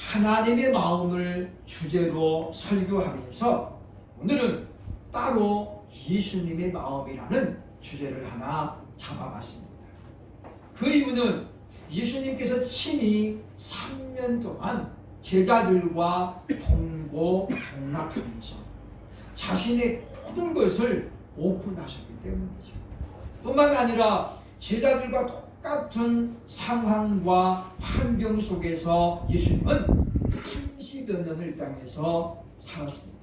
하나님의 마음을 주제로 설교하면서 오늘은 따로 예수님의 마음이라는 주제를 하나 잡아봤습니다. 그 이유는 예수님께서 친히 3년 동안 제자들과 동고 동락하면서 자신의 모든 것을 오픈하셨기 때문이죠. 뿐만 아니라 제자들과 똑같은 상황과 환경 속에서 예수님은 30여 년을 이 땅에서 살았습니다.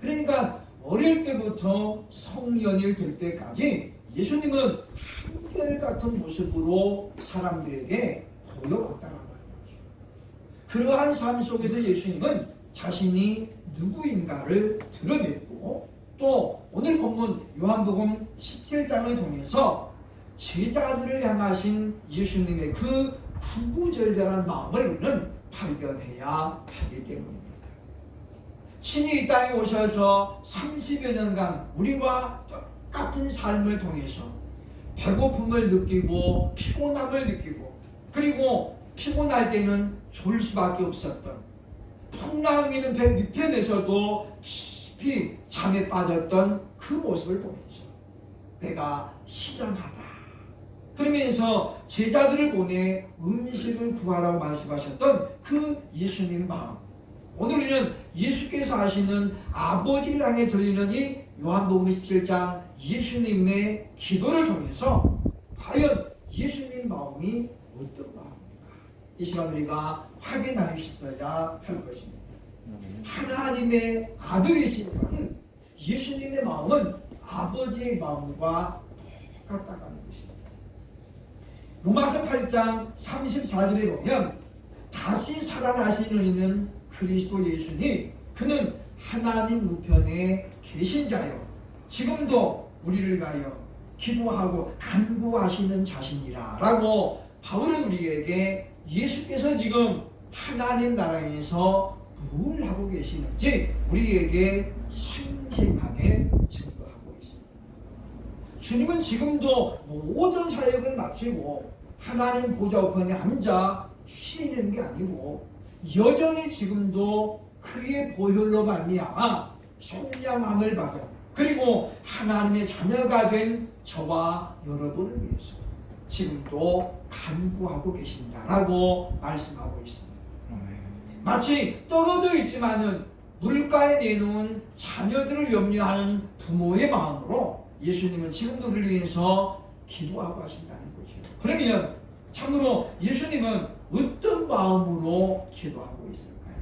그러니까 어릴 때부터 성년이 될 때까지 예수님은 한결같은 모습으로 사람들에게 보여왔다는 거죠. 그러한 삶 속에서 예수님은 자신이 누구인가를 드러냈고 또 오늘 본문 요한복음 17장을 통해서 제자들을 향하신 예수님의 그 구구절절한 마음을 우리는 발견해야 하기 때문입니다. 친히 이 땅에 오셔서 30여 년간 우리와 똑같은 삶을 통해서 배고픔을 느끼고 피곤함을 느끼고 그리고 피곤할 때는 졸 수밖에 없었던 풍랑이는 배 밑에내서도 깊이 잠에 빠졌던 그 모습을 보면서 내가 시장하다 그러면서 제자들을 보내 음식을 구하라고 말씀하셨던 그 예수님 마음 오늘 우리는 예수께서 하시는 아버지를 향해 들리는 이 요한복음 17장 예수님의 기도를 통해서 과연 예수님 마음이 어떤 마음입니까? 이 시간 우리가 확인할 수 있어야 할 것입니다. 하나님의 아들이신 분은 예수님의 마음은 아버지의 마음과 똑같다는 것입니다. 로마서 8장 34절에 보면 다시 살아나시는 그리스도 예수니 그는 하나님 우편에 계신 자요 지금도 우리를 가여 기도하고 간구하시는 자신이라 라고 바울은 우리에게 예수께서 지금 하나님 나라에서 뭘 하고 계시는지 우리에게 생생하게 증거하고 있습니다. 주님은 지금도 모든 사역을 마치고 하나님 보좌 우편에 앉아 쉬는 게 아니고 여전히 지금도 그의 보혈로 말미암아 속량함을 받은 그리고 하나님의 자녀가 된 저와 여러분을 위해서 지금도 간구하고 계신다라고 말씀하고 있습니다. 마치 떨어져 있지만은 물가에 내놓은 자녀들을 염려하는 부모의 마음으로 예수님은 지금도 우리를 위해서 기도하고 하신다는 거죠. 그러면 참으로 예수님은 어떤 마음으로 기도하고 있을까요?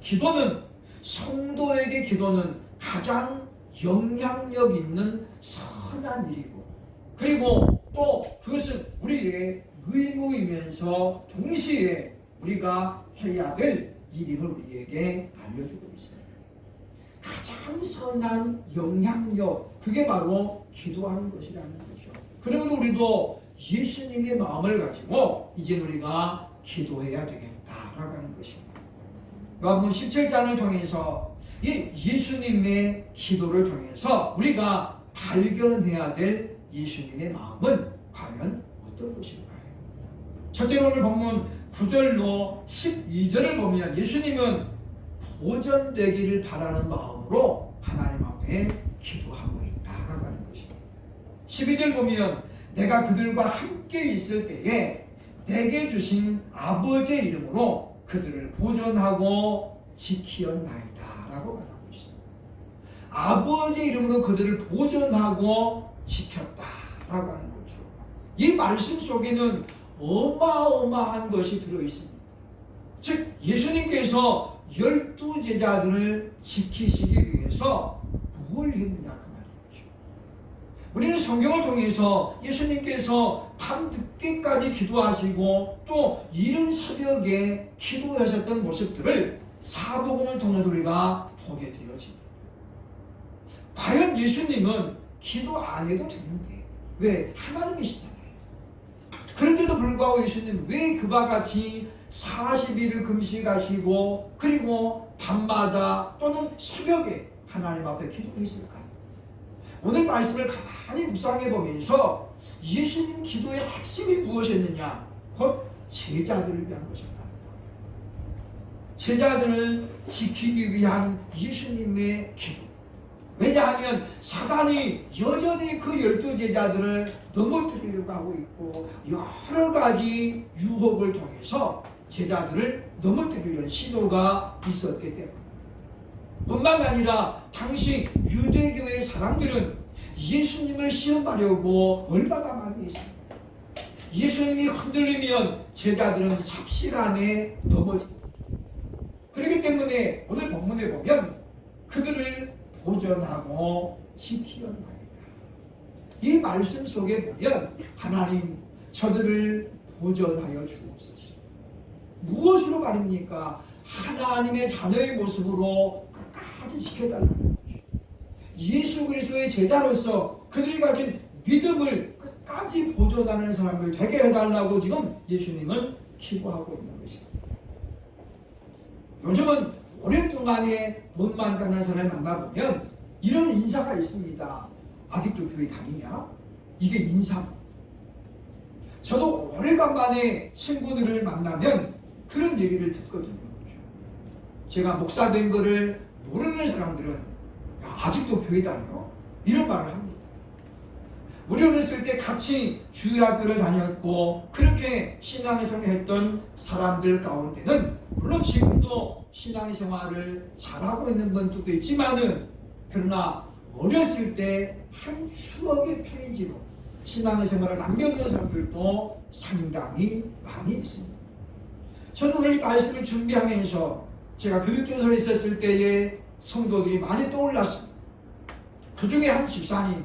기도는 성도에게 기도는 가장 영향력 있는 선한 일이고 그리고 또 그것은 우리의 의무이면서 동시에 우리가 해야 될 일임을 우리에게 알려주고 있어요. 가장 선한 영향력 그게 바로 기도하는 것이라는. 그러면 우리도 예수님의 마음을 가지고 이제 우리가 기도해야 되겠다라고 하는 것입니다. 요한복음 17장을 통해서 이 예수님의 기도를 통해서 우리가 발견해야 될 예수님의 마음은 과연 어떤 것일까요? 첫째로 오늘 본문 9절로 12절을 보면 예수님은 보전되기를 바라는 마음으로 하나님 앞에 기도하고 있다라고 하는 것입니다. 12절 보면 내가 그들과 함께 있을 때에 내게 주신 아버지의 이름으로 그들을 보존하고 지키었나이다 라고 말하고 있습니다. 아버지의 이름으로 그들을 보존하고 지켰다 라고 하는 거죠. 이 말씀 속에는 어마어마한 것이 들어있습니다. 즉 예수님께서 열두 제자들을 지키시기 위해서 뭘 했느냐. 우리는 성경을 통해서 예수님께서 밤 늦게까지 기도하시고 또 이른 새벽에 기도하셨던 모습들을 사복음을 통해 우리가 보게 되어집니다. 과연 예수님은 기도 안 해도 되는데 왜 하나님이시잖아요. 그런데도 불구하고 예수님 왜 그와 같이 40일을 금식하시고 그리고 밤마다 또는 새벽에 하나님 앞에 기도했을까요? 오늘 말씀을 가만히 묵상해 보면서 예수님 기도의 핵심이 무엇이었느냐? 곧 제자들을 위한 것이었다. 제자들을 지키기 위한 예수님의 기도. 왜냐하면 사단이 여전히 그 열두 제자들을 넘어뜨리려고 하고 있고 여러 가지 유혹을 통해서 제자들을 넘어뜨리려는 시도가 있었기 때문에 뿐만 아니라 당시 유대교의 사람들은 예수님을 시험하려고 얼마나 많이 했습니다. 예수님이 흔들리면 제자들은 삽시간에 넘어집니다. 그렇기 때문에 오늘 본문에 보면 그들을 보존하고 지키는 말이다. 이 말씀 속에 보면 하나님 저들을 보존하여 주옵소서. 무엇으로 말입니까? 하나님의 자녀의 모습으로 끝까지 지켜달라는 거죠. 예수 그리스도의 제자로서 그들이 가진 믿음을 끝까지 보존하는 사람들 되게 해달라고 지금 예수님은 기도하고 있는 것입니다. 요즘은 오랫동안에 못 만나는 사람을 만나보면 이런 인사가 있습니다. 아직도 교회 다니냐? 이게 인사. 저도 오래간만에 친구들을 만나면 그런 얘기를 듣거든요. 제가 목사 된 거를 모르는 사람들은 야, 아직도 교회 다녀? 이런 말을 합니다. 우리 어렸을 때 같이 주일학교를 다녔고 그렇게 신앙생활을 했던 사람들 가운데는 물론 지금도 신앙생활을 잘하고 있는 분들도 있지만은 그러나 어렸을 때한 추억의 페이지로 신앙생활을 남겨놓은 사람들도 상당히 많이 있습니다. 저는 오늘 이 말씀을 준비하면서 제가 교육조사에 있었을 때의 성도들이 많이 떠올랐습니다. 그 중에 한 집사님,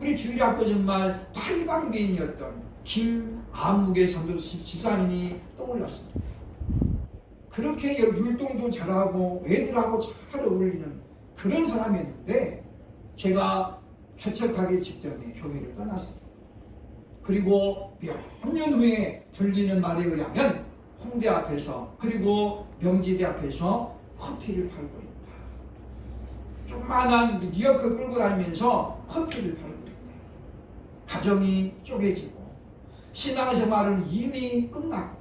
우리 주일 학교 정말 팔방미인이었던 김아묵의 성도 집사님이 떠올랐습니다. 그렇게 율동도 잘하고 애들하고 잘 어울리는 그런 사람이었는데 제가 개척하기 직전에 교회를 떠났습니다. 그리고 몇 년 후에 들리는 말에 의하면 홍대 앞에서 그리고 명지대 앞에서 커피를 팔고 있다. 조그만한 리어크 끌고 다니면서 커피를 팔고 있다. 가정이 쪼개지고 신앙생활은 이미 끝났고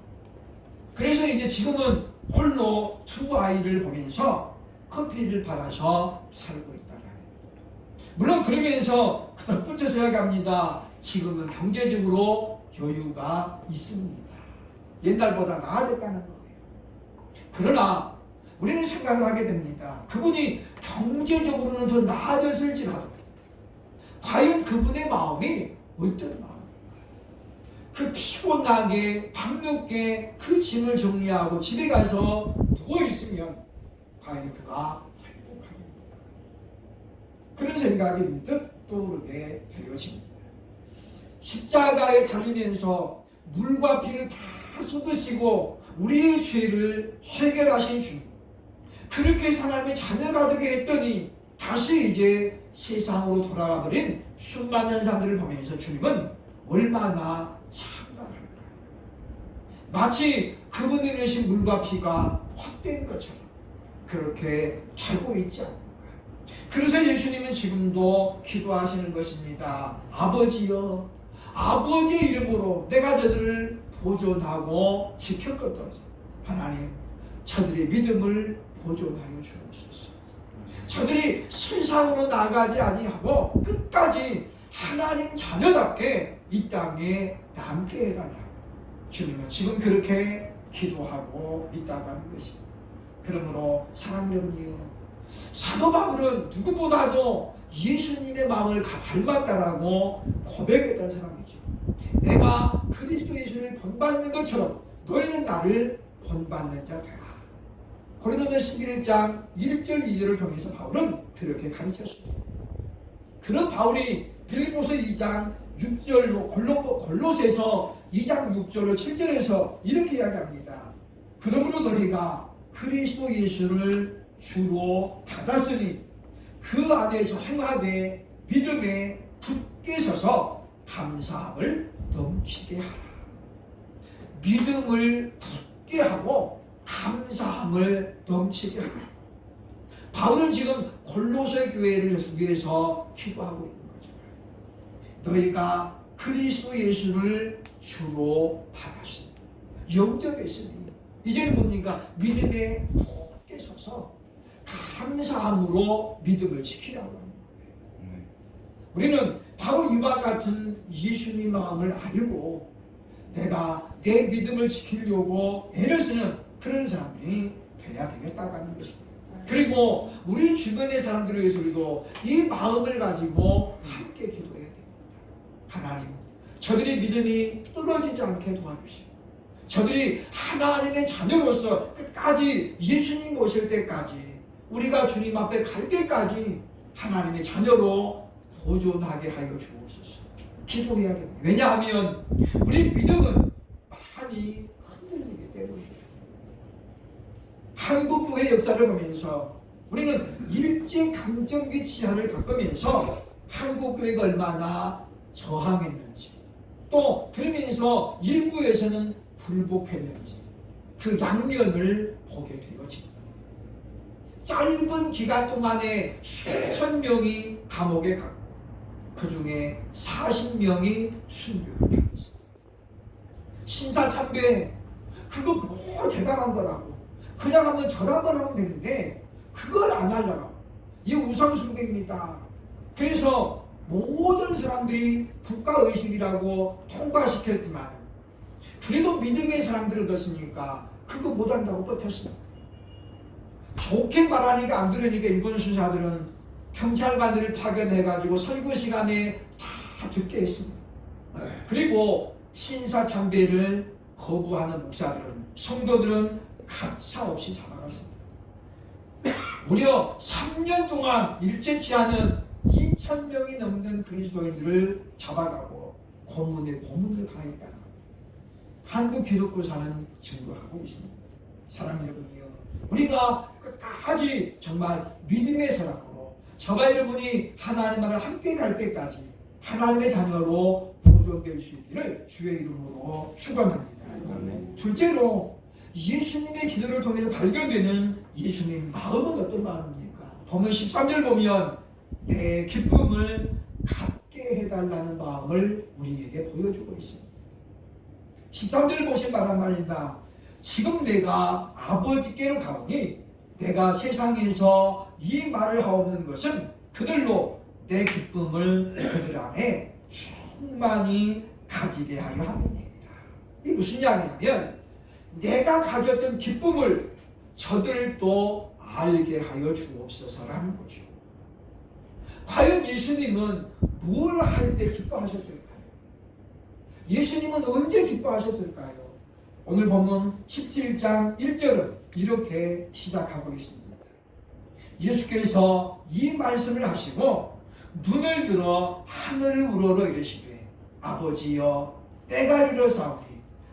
그래서 이제 지금은 홀로 두 아이를 보면서 커피를 팔아서 살고 있다. 물론 그러면서 덧붙여 생각합니다. 지금은 경제적으로 여유가 있습니다. 옛날보다 나아졌다는 거예요. 그러나 우리는 생각을 하게 됩니다. 그분이 경제적으로는 더 나아졌을지라도 과연 그분의 마음이 어떤 마음입니까? 그 피곤하게 밤늦게 그 짐을 정리하고 집에 가서 누워 있으면 과연 그가 행복합니까? 그런 생각이 문득 떠오르게 되어집니다. 십자가에 달리면서 물과 피를 다 쏟으시고 우리의 죄를 해결하신 주님. 그렇게 사람의 자녀가 되게 했더니 다시 이제 세상으로 돌아가 버린 수많은 사람들을 보면서 주님은 얼마나 참담할까. 마치 그분이 내신 물과 피가 확된 것처럼 그렇게 되고 있지 않는가. 그래서 예수님은 지금도 기도하시는 것입니다. 아버지여, 아버지의 이름으로 내가 저들을 보존하고 지켰거든. 하나님, 저들의 믿음을 보존하여 주옵소서. 저들이 세상으로 나가지 아니하고 끝까지 하나님 자녀답게 이 땅에 남게 해달라. 주님은 지금 그렇게 기도하고 있다고 하는 것입니다. 그러므로 사랑 여러분이요. 사도 바울은 누구보다도 예수님의 마음을 닮았다라고 고백했던 사람이죠. 내가 그리스도 예수를 본받는 것처럼 너희는 나를 본받는 자 되라. 고린도전 11장 1절 2절을 통해서 바울은 그렇게 가르쳤습니다. 그런 바울이 빌립보서 2장 6절로 골로, 골로새서 2장 6절로 7절에서 이렇게 이야기합니다. 그러므로 너희가 그리스도 예수를 주로 받았으니 그 안에서 행하되 믿음에 굳게 서서 감사함을 넘치게 하라. 믿음을 굳게 하고 감사함을 넘치게 하라. 바울은 지금 골로새 교회를 위해서 기도하고 있는 거죠. 너희가 그리스도 예수를 주로 받았으니 영접했으니 이제는 뭡니까? 믿음에 굳게 서서 감사함으로 믿음을 지키라고 합니다. 네. 우리는 바로 이와 같은 예수님 마음을 알고 내가 내 믿음을 지키려고 애를 쓰는 그런 사람들이 돼야 되겠다고 하는 것입니다. 그리고 우리 주변의 사람들을 위해서 우리도 이 마음을 가지고 함께 기도해야 됩니다. 하나님, 저들의 믿음이 떨어지지 않게 도와주시고 저들이 하나님의 자녀로서 끝까지 예수님 오실 때까지 우리가 주님 앞에 갈 때까지 하나님의 자녀로 보존하게 하여 주옵소서. 기도해야 됩니다. 왜냐하면 우리 믿음은 많이 흔들리기 때문입니다. 한국 교회 역사를 보면서 우리는 일제 강점기 치하를 겪으면서 한국 교회가 얼마나 저항했는지 또 그러면서 일부에서는 불복했는지 그 양면을 보게 되어집니다. 짧은 기간 동안에 수천 명이 감옥에 가고 그 중에 40명이 순교를 당했습니다. 신사참배 그거 뭐 대단한 거라고 그냥 한번 절 한번 하면 되는데 그걸 안 하려고 이 우상숭배입니다. 그래서 모든 사람들이 국가의식이라고 통과시켰지만 그래도 믿음의 사람들은 어떻습니까? 그거 못한다고 버텼습니다. 좋게 말하니까 안 들으니까 일본 수사들은 경찰관들을 파견해가지고 설교 시간에 다 듣게 했습니다. 그리고 신사 참배를 거부하는 목사들은 성도들은 가차없이 잡아갔습니다. 무려 3년 동안 일제치 하는 2천 명이 넘는 그리스도인들을 잡아가고 고문에 고문을 가했다는 한국 기독교사는 증거하고 있습니다. 사랑 여러분이요. 우리가 끝까지 정말 믿음의 사람으로 저와 여러분이 하나님 나라 함께 갈 때까지 하나님의 자녀로 보존될 수 있기를 주의 이름으로 축원합니다. 둘째로 예수님의 기도를 통해서 발견되는 예수님 마음은 어떤 마음입니까? 보면 13절 보면 내 기쁨을 갖게 해달라는 마음을 우리에게 보여주고 있습니다. 13절 보신 바람 말이다. 지금 내가 아버지께로 가오니 내가 세상에서 이 말을 하옵는 것은 그들로 내 기쁨을 그들 안에 충만히 가지게 하려 함입니다. 이 무슨 이야기냐면 내가 가졌던 기쁨을 저들도 알게 하여 주옵소서라는 거죠. 과연 예수님은 뭘 할 때 기뻐하셨을까요? 예수님은 언제 기뻐하셨을까요? 오늘 보면 17장 1절은 이렇게 시작하고 있습니다. 예수께서 이 말씀을 하시고 눈을 들어 하늘을 우러러 이르시되 아버지여 때가 이르사오니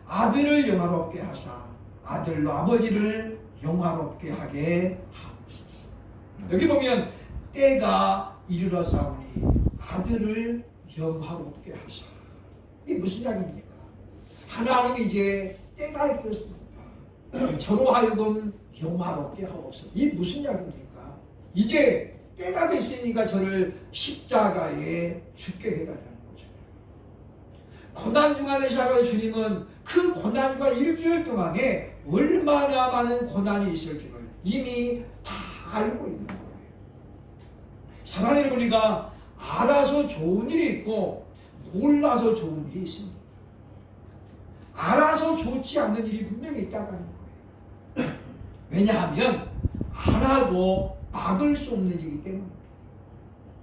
아들을 영화롭게 하사 아들로 아버지를 영화롭게 하게 하옵소서. 여기 보면 때가 이르러사오니 아들을 영화롭게 하사. 이게 무슨 이야기입니까? 하나님이 이제 이르렀습니다. 저로 하여금 영화롭게 하옵소서. 이게 무슨 이야기입니까? 이제 때가 됐으니까 저를 십자가에 죽게 해달라는 거죠. 고난 중간에 샤바의 주님은 그 고난과 일주일 동안에 얼마나 많은 고난이 있을지를 이미 다 알고 있는 거예요. 사랑하는 우리가 알아서 좋은 일이 있고 몰라서 좋은 일이 있습니다. 알아서 좋지 않는 일이 분명히 있다고 하는 거예요. 왜냐하면 알아도 막을 수 없는 일이기 때문입니다.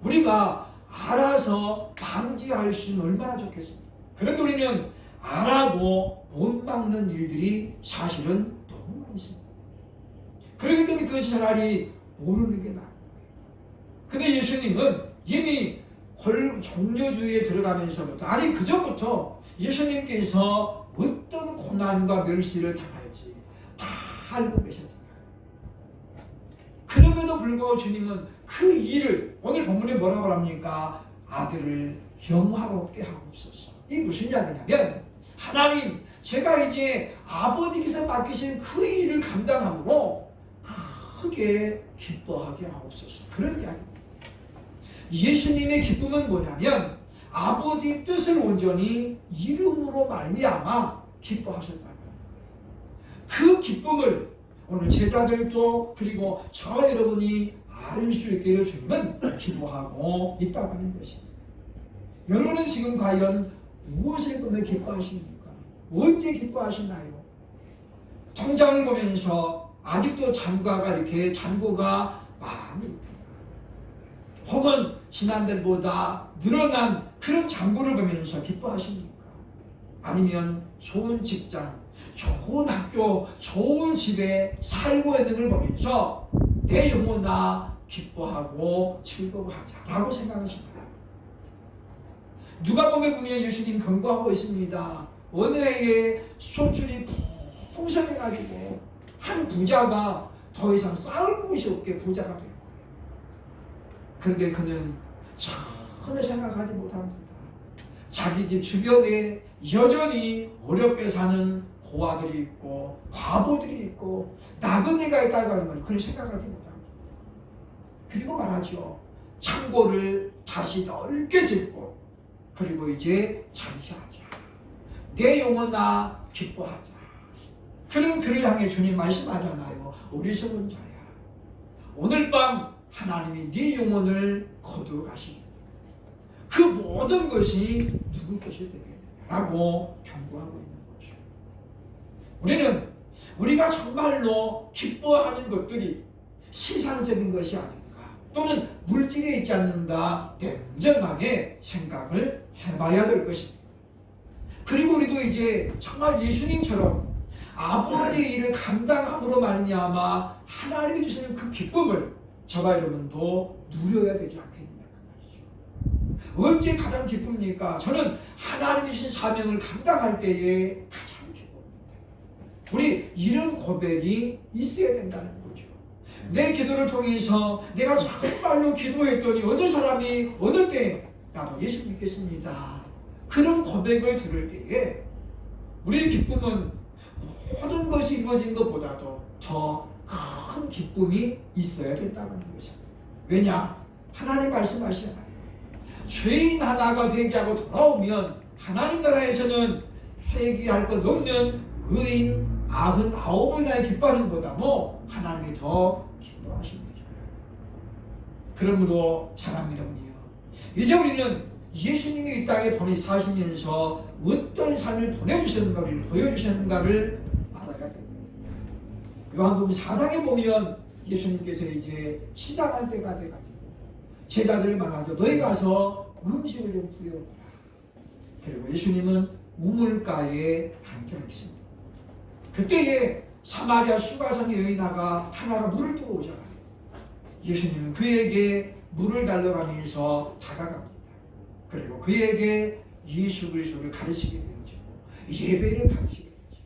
우리가 알아서 방지할 수는 얼마나 좋겠습니까? 그런데 우리는 알아도 못 막는 일들이 사실은 너무 많이 있습니다. 그렇기 때문에 그것이 차라리 모르는 게 거예요. 근데 예수님은 이미 걸 종료주의에 들어가면서부터 아니 그 전부터 예수님께서 어떤 고난과 멸시를 당할지 다 알고 계셨잖아요. 그럼에도 불구하고 주님은 그 일을 오늘 본문에 뭐라고 합니까? 아들을 영화롭게 하옵소서. 이 무슨 이야기냐면 하나님 제가 이제 아버지께서 맡기신 그 일을 감당함으로 크게 기뻐하게 하옵소서. 그런 이야기입니다. 예수님의 기쁨은 뭐냐면 아버지 뜻을 온전히 이름으로 말미암아 기뻐하셨다는 거예요. 그 기쁨을 오늘 제자들도 그리고 저 여러분이 알 수 있게 주님은 기도하고 있다고 하는 것입니다. 여러분은 지금 과연 무엇을 보며 기뻐하십니까? 언제 기뻐하시나요? 통장을 보면서 아직도 잔고가 이렇게 잔고가 많이. 혹은 지난달보다 늘어난 그런 잔고를 보면서 기뻐하십니까? 아니면 좋은 직장, 좋은 학교, 좋은 집에 살고 있는 걸 보면서 내 영혼아 기뻐하고 즐거워하자라고 생각하십니다. 누가 보면 보면 예수님 경고하고 있습니다. 해에 수출이 풍성해가지고 한 부자가 더 이상 쌓을 곳이 없게 부자가 되는 거예요. 그런데 그는 전혀 생각하지 못합니다. 자기 집 주변에 여전히 어렵게 사는 고아들이 있고 과부들이 있고 나그네가 있다고 하는 걸 그걸 생각하지 못합니다. 그리고 말하죠. 창고를 다시 넓게 짓고 그리고 이제 잠시하자. 내 영혼아 기뻐하자. 그런 그를 향해 주님 말씀하잖아요. 어리석은 자야. 오늘 밤 하나님이 네 영혼을 거두어 가시니 그 모든 것이 누구 것이 되겠느냐라고 경고하고 있는 거죠. 우리는 우리가 정말로 기뻐하는 것들이 세상적인 것이 아닌가 또는 물질에 있지 않는가 냉정하게 생각을 해봐야 될 것입니다. 그리고 우리도 이제 정말 예수님처럼 아버지의 일을 감당함으로 말미암아 하나님이 주시는 그 기쁨을 저와 여러분도 누려야 되지 말이죠. 언제 가장 기쁩니까? 저는 하나님이 주신 사명을 감당할 때에 가장 기쁩니다. 우리 이런 고백이 있어야 된다는 거죠. 내 기도를 통해서 내가 정말로 기도했더니 어느 사람이 어느 때 나도 예수 믿겠습니다. 그런 고백을 들을 때에 우리의 기쁨은 모든 것이 이루어진 것보다도 더 큰 기쁨이 있어야 된다는 것입니다. 왜냐? 하나님 말씀하시잖아요. 죄인 하나가 회개하고 돌아오면 하나님 나라에서는 회개할 것 없는 의인 아흔 아홉을 나의 기뻐하는 보다도 하나님이 더 기뻐하신 거죠. 그러므로 사랑하는 여러분이요. 이제 우리는 예수님이 이 땅에 보내 사시면서 어떤 삶을 보내주셨는가를 보여주셨는가를 알아야 됩니다. 요한복음 4장에 보면 예수님께서 이제 시작할 때가 돼가지고 제자들을 말하죠. 너희 가서 음식을 좀 구해오라. 그리고 예수님은 우물가에 앉아 있습니다. 그때에 사마리아 수가성의 여인아가 하나가 물을 뜨고 오잖아요. 예수님은 그에게 물을 달려가면서 다가갑니다. 그리고 그에게 예수 그리스도를 가르치게 되어지고 예배를 가르치게 되죠.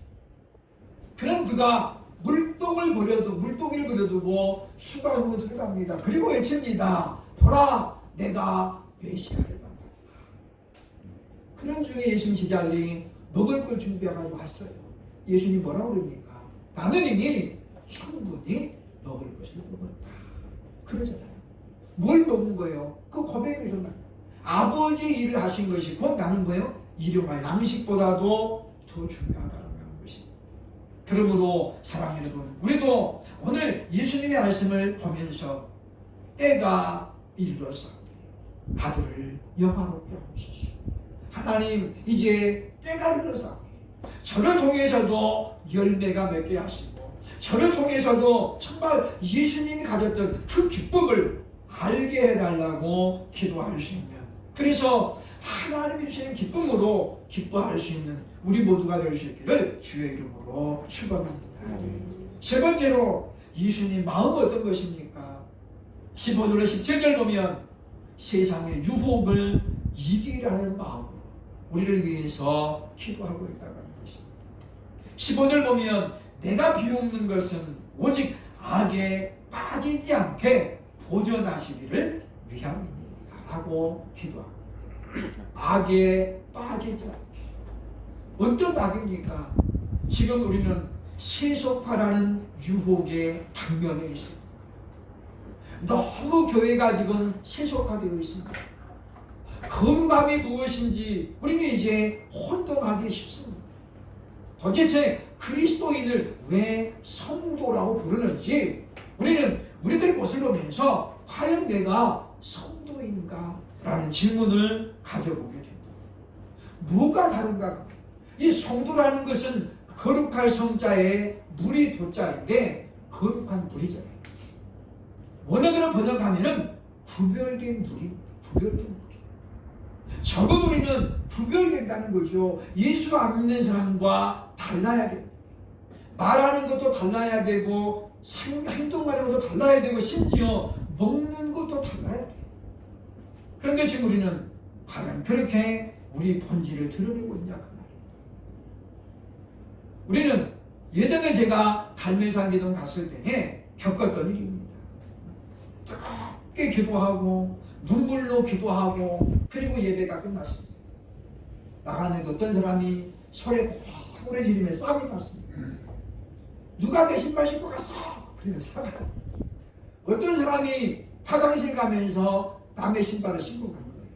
그런 그가 물동을 버려도 물동이를 버려두고 수가성을 들어갑니다. 그리고 외칩니다. 보라 내가 만났다. 그런 중에 예수님 제자들이 먹을 걸 준비하고 왔어요. 예수님 뭐라고 그럽니까? 나는 이미 충분히 먹을 것을 먹었다. 그러잖아요. 뭘 먹은 거예요? 그 고백이 정말 아버지 일을 하신 것이 곧 나는 거예요? 일용할 양식보다도 더 중요하다는 것입니다. 그러므로 사랑 여러분, 우리도 오늘 예수님의 말씀을 보면서 때가 이르렀어 아들을 영화롭게 하시시. 하나님 이제 때가 이르렀어 저를 통해서도 열매가 맺게 하시고 저를 통해서도 정말 예수님이 가졌던 그 기쁨을 알게 해달라고 기도할 수 있는 그래서 하나님이 주시는 기쁨으로 기뻐할 수 있는 우리 모두가 될 수 있기를 주의 이름으로 축원합니다. 세 번째로 예수님 마음은 어떤 것입니까? 15절에 17절 보면 세상의 유혹을 이기라는 마음으로 우리를 위해서 기도하고 있다고 하는 것입니다. 15절 보면 내가 비웃는 것은 오직 악에 빠지지 않게 보존하시기를 위함입니다. 라고 기도합니다. 악에 빠지지 않게. 어떤 악입니까? 지금 우리는 세속화라는 유혹에 당면해 있습니다. 너무 교회가 지금 세속화되어 있습니다. 건강이 무엇인지 우리는 이제 혼동하기 쉽습니다. 도대체 그리스도인을 왜 성도라고 부르는지 우리는 우리들 모습을 보면서 과연 내가 성도인가? 라는 질문을 가져보게 됩니다. 뭐가 다른가? 이 성도라는 것은 거룩할 성자에 물이 도자인데 거룩한 물이잖아요. 원어대로 번역하면은 구별된 물이 구별된 물이. 적어도 우리는 구별된다는 거죠. 예수 안 믿는 사람과 달라야 됩니다. 말하는 것도 달라야 되고 생- 행동하는 것도 달라야 되고 심지어 먹는 것도 달라야 돼요. 그런데 지금 우리는 과연 그렇게 우리 본질을 드러내고 있냐 그 말이에요. 우리는 예전에 제가 갈매산 기동 갔을 때에 겪었던 일입니다. 뜨겁게 기도하고 눈물로 기도하고 그리고 예배가 끝났습니다. 나가는데 어떤 사람이 소리 고래 지르며 싸움이 났습니다. 누가 내 신발 신고 갔어? 그러면 사가. 어떤 사람이 화장실 가면서 남의 신발을 신고 가는 거예요.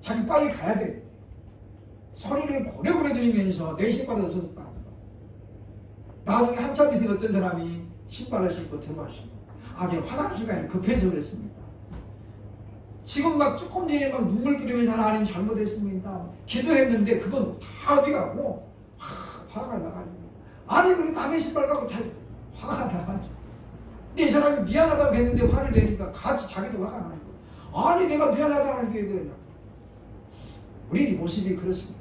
자기 빨리 가야 돼. 소리를 고래고래 들리면서 내 신발이 없어졌다는 거. 나중에 한참 있어 어떤 사람이 신발을 신고 들어왔습니다. 아, 제가 화장실 가야 급해서 그랬습니다. 지금 막 조금 전에 막 눈물 뿌리면서 하나님 잘못했습니다. 기도했는데 그건 다 어디 가고 화, 화가 나가지고 아니 그렇게 남의 신발 갖고 다 화가 나가지고 근데 이 사람이 미안하다고 했는데 화를 내니까 같이 자기도 화가 나는. 아니 내가 미안하다는 게 그러냐 우리 모습이 그렇습니다.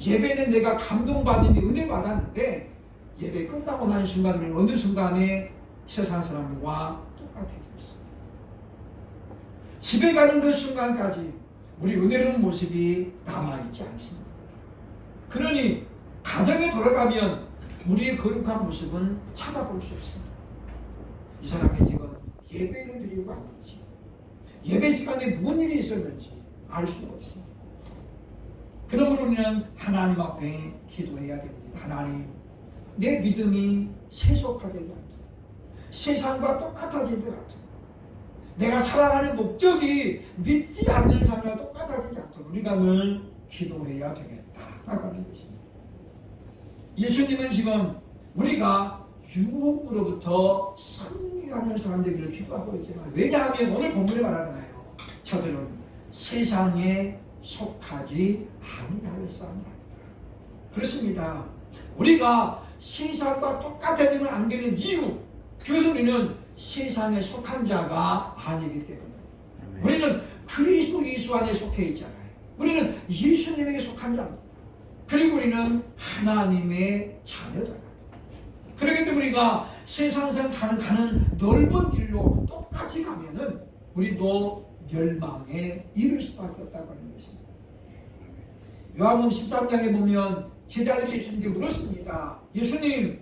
예배는 내가 감동받는 은혜 받았는데 예배 끝나고 난 순간에 어느 순간에 세상 사람과 똑같아졌어요. 집에 가는 그 순간까지 우리 은혜로운 모습이 남아있지 않습니다. 그러니 가정에 돌아가면 우리의 거룩한 모습은 찾아볼 수 없습니다. 이 사람이 지금 예배를 드리고 왔는지 예배 시간에 무슨 일이 있었는지 알 수가 없습니다. 그러므로 우리는 하나님 앞에 기도해야 됩니다. 하나님, 내 믿음이 세속하게 세상과 똑같아지지 않도록 내가 살아가는 목적이 믿지 않는 사람과 똑같아지지 않도록 우리가 늘 기도해야 되겠다라고 하는 것입니다. 예수님은 지금 우리가 유혹으로부터 승리하는 사람들을 기도하고 있지만 왜냐하면 오늘 본문에 말하잖아요. 저들은 세상에 속하지 아니할 사람이다. 그렇습니다. 우리가 세상과 똑같아지면 안 되는 이유 그것은 우리는 세상에 속한 자가 아니기 때문에 우리는 그리스도 예수 안에 속해 있잖아요. 우리는 예수님에게 속한 자입니다. 그리고 우리는 하나님의 자녀잖아요. 그렇기 때문에 우리가 세상에서 가는, 가는 넓은 길로 똑같이 가면은 우리도 멸망에 이를 수밖에 없다고 하는 것입니다. 요한복음 13장에 보면 제자들이 예수님께 물었습니다. 예수님,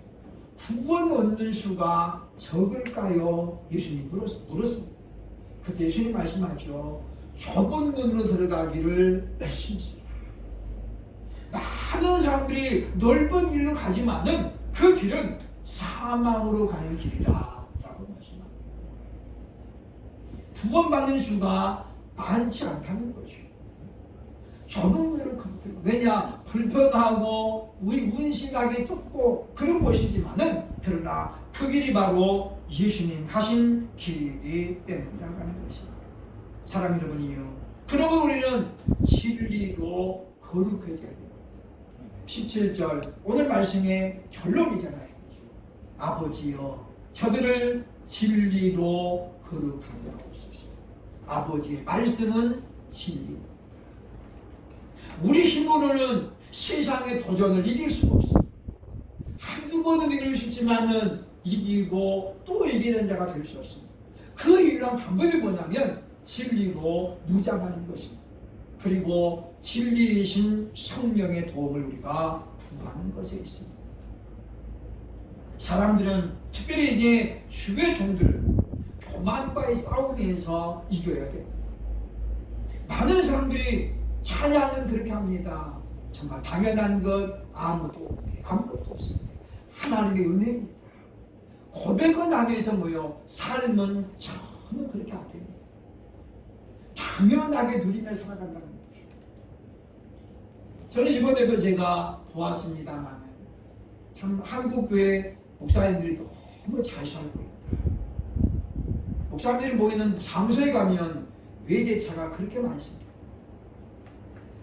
구원 얻는 수가 적을까요? 예수님 물었, 물었습니다. 그때 예수님 말씀하죠. 좁은 문으로 들어가기를 힘쓰라. 많은 사람들이 넓은 길로 가지만은 그 길은 사망으로 가는 길이다. 라고 말씀합니다. 구원받는 수가 많지 않다는 거죠. 좁은 문으로 가면 왜냐? 불편하고 우리 운신하게 좁고 그런 곳이지만은 그러나 그 길이 바로 예수님 가신 길이기 때문이라고 하는 것입니다. 사랑 여러분이요. 그러면 우리는 진리로 거룩해져야 돼요. 17절 오늘 말씀의 결론이잖아요. 아버지여 저들을 진리로 거룩하게 하옵소서. 아버지의 말씀은 진리. 우리 힘으로는 세상의 도전을 이길 수가 없습니다. 한두 번은 이길 수 있지만은 이기고 또 이기는 자가 될 수 없습니다. 그 유일한 방법이 뭐냐면 진리로 무장하는 것입니다. 그리고 진리이신 성령의 도움을 우리가 구하는 것에 있습니다. 사람들은 특별히 이제 주의 종들 교만과의 싸움에서 이겨야 돼요. 많은 사람들이 찬양은 그렇게 합니다. 정말 당연한 것 아무도 아무것도 없습니다. 하나님의 은혜입니다. 고백은 하면서 뭐요? 삶은 전혀 그렇게 안 됩니다. 당연하게 누리며 살아간다는 거죠. 저는 이번에도 제가 보았습니다만 참 한국 교회 목사님들이 너무 잘 살고 있다. 목사님들이 모이는 사무소에 가면 외제차가 그렇게 많습니다.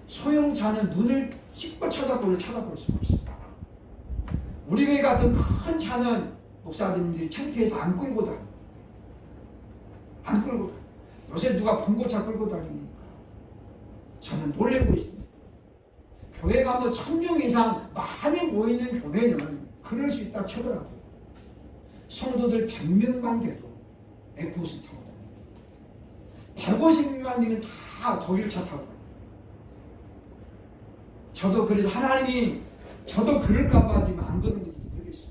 소형차는 눈을 찍고 쳐다보를 쳐다볼 수가 없습니다. 우리 교회 같은 큰 차는 목사님들이 창피해서 안 끌고 다닙니다. 안 끌고 다닙니다. 요새 누가 분고차 끌고 다닙니까? 저는 놀래고 있습니다. 교회가 뭐 천 명 이상 많이 모이는 교회는 그럴 수 있다 쳐더라도 성도들 100명만 돼도 에코스 타고 다닙니다. 150만 명은 다 독일차 타고. 저도 그래도 하나님이 저도 그럴까 봐 지금 안 그러는지 모르겠어요.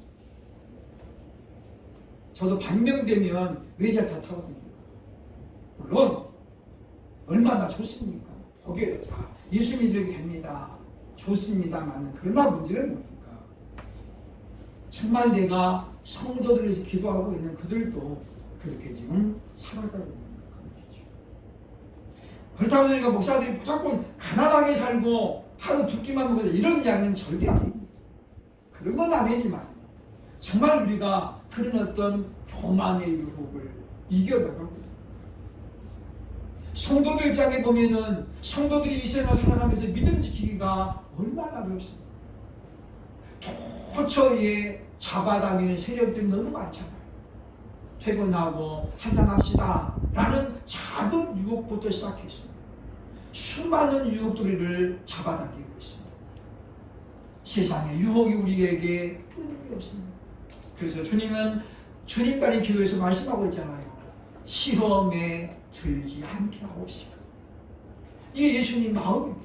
저도 100명 되면 외제차 다닙니다. 물론 얼마나 좋습니까? 거기에 다 예수 믿으게 됩니다. 좋습니다만 그러나 문제는 뭡니까? 정말 내가 성도들에서 기도하고 있는 그들도 그렇게 지금 살아가고 있는 거죠. 그렇다고 보니까 목사들이 무조건 가난하게 살고 하루 두 끼만 먹어서 이런 이야기는 절대 아닙니다. 그런 건 아니지만 정말 우리가 그런 어떤 교만의 유혹을 이겨나가고 성도들 입장에 보면은 성도들이 이 세상을 살아가면서 믿음 지키기가 얼마나 어렵습니까? 도처에 잡아다니는 세력들이 너무 많잖아요. 퇴근하고 한잔합시다 라는 작은 유혹부터 시작해서 수많은 유혹들을 잡아당기고 있습니다. 세상에 유혹이 우리에게 끊임이 없습니다. 그래서 주님은 주님과의 기도에서 말씀하고 있잖아요. 시험에 들지 않게 하옵시고 이게 예수님 마음입니다.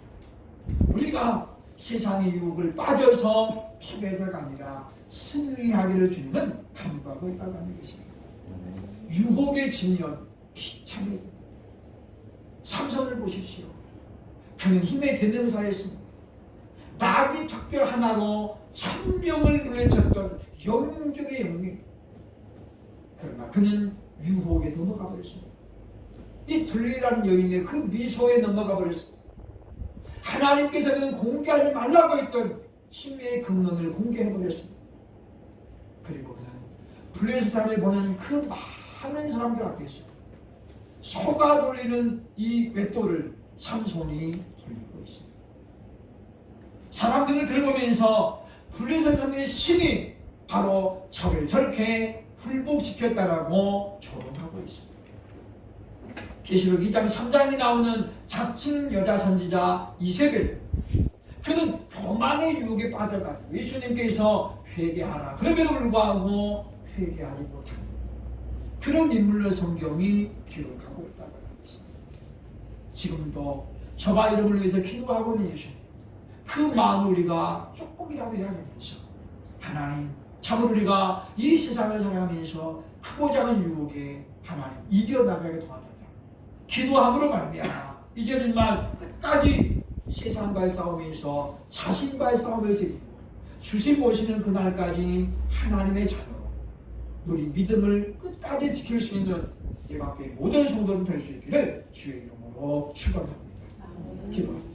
우리가 세상의 유혹을 빠져서 패배자가 아니라 승리하기를 주님은 간구하고 있다고 하는 것입니다. 유혹의 진연 비참해 삼성을 보십시오. 그는 힘의 대명사였습니다. 나비 특별 하나로 천명을 물리쳤던 영적의 영웅. 그러나 그는 유혹에 넘어가 버렸습니다. 이 둘리라는 여인의 그 미소에 넘어가 버렸습니다. 하나님께서는 공개하지 말라고 했던 힘의 근원을 공개해 버렸습니다. 그리고 그는 블레셋산을 보는 그 많은 사람들 앞에서 소가 돌리는 이 돌리고 있습니다. 사람들을 들보면서 블레셋산의 신이 바로 저를 저렇게 굴복시켰다라고 조롱하고 있습니다. 계시록 2장 3장에 나오는 자칭 여자 선지자 이세벨 그는 교만의 유혹에 빠져가지고 예수님께서 회개하라 그럼에도 불구하고 회개하지 못한 그런 인물로 성경이 기록하고 있다고 합니다. 지금도 저와 이름을 위해서 기도하고 있는 예수님 그 마음을 우리가 조금이라도 해야겠면서 하나님 참으로 우리가 이 세상을 살아가면서 크고 작은 유혹에 하나님 이겨나가게 도와달라 기도함으로 말미암아 이제 정말 끝까지 세상과의 싸움에서 자신과의 싸움에서 이기고 주신 모시는 그날까지 하나님의 자녀로 우리 믿음을 끝까지 지킬 수 있는 이 밖에 모든 성도는 될 수 있기를 주의 이름으로 축원합니다. 기도합니다.